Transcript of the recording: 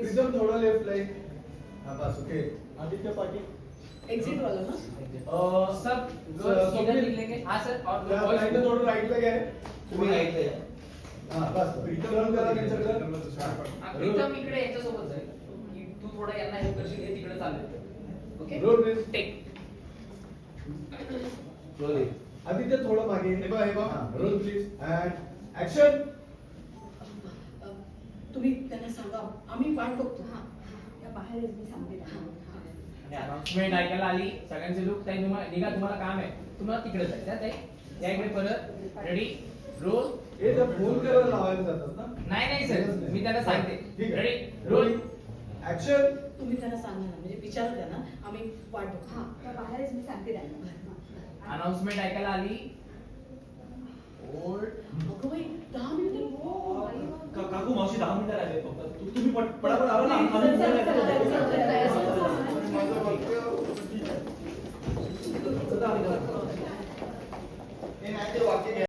Prism थोडं left line हा बस ओके. आदित्य पाटील. एक्झिट वाला ना? सब इधर हाँ सर. और थोडं राईटला घ्या. तुम्ही हा बस. टर्न करा त्यांच्याकडे प्रीतम इकडे याच्यासोबत जाईल. की तू थोडं यांना हे करशील हे तिकडे चालेल. Okay? Roll please take Aditya थोडं मागे. हे बघा, हे बघा. रोल प्लीज अँड ऍक्शन तुम्ही त्यांना सांगा. आम्ही वाट बघतो. हा त्या बाहेर मी सांगते त्यांना. आणि अनाउन्समेंट ऐकायला आली. सगळ्यांचे लुक ताई तुम्हाला निघा तुम्हाला काम आहे. तुम्हाला तिकडे जायचं आहे, ताई. या इकडे परत. रेडी रोल हे तर फोन करायला लावायला जातात ना? नाही नाही सर मी त्यांना सांगते. ठीक आहे. रेडी रोल ऍक्शन तुम्ही त्यांना सांगा ना. म्हणजे विचारा त्यांना आम्ही वाट बघतो. हा त्या बाहेरच मी अनाउन्समेंट ऐकायला आली. हो, काकू मावशी दहा मिनिटं राहिले फक्त. तु- तुम्ही पटापट सर, सर,